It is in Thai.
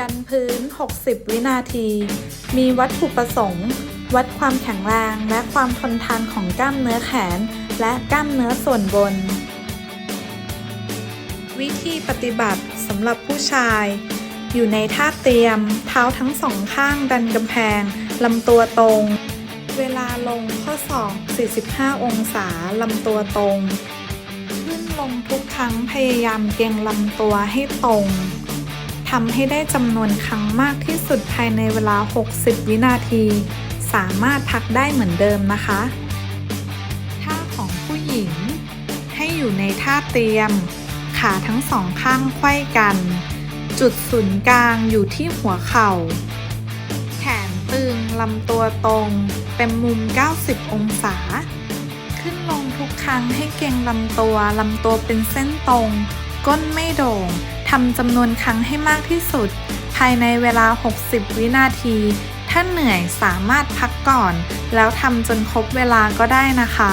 ดันพื้น 60 วินาที มีวัตถุประสงค์ วัดความแข็งแรงและความทนทานของกล้ามเนื้อแขน และกล้ามเนื้อส่วนบน วิธีปฏิบัติสำหรับผู้ชาย อยู่ในท่าเตรียม เท้าทั้งสองข้างดันกำแพงลำตัวตรง เวลาลงข้อศอก45 องศาลำตัวตรงขึ้นลงทุกครั้งพยายามเกรงลำตัวให้ตรง ทำให้ได้จำนวนครั้งมากที่สุดภายในเวลา 60 วินาที สามารถพักได้เหมือนเดิมนะคะท่าของผู้หญิง ให้อยู่ในท่าเตรียม ขาทั้งสองข้างไขว้กัน จุดศูนย์กลางอยู่ที่หัวเข่า แขนตึงลำตัวตรงเต็มมุม 90 องศา ขึ้นลงทุกครั้งให้เกรงลำตัวลำตัวเป็นเส้นตรง ก้นไม่โด่ง ทำจำนวนครั้งให้มากที่สุด ภายในเวลา 60 วินาที ถ้าเหนื่อยสามารถพักก่อน แล้วทำจนครบเวลาก็ได้นะคะ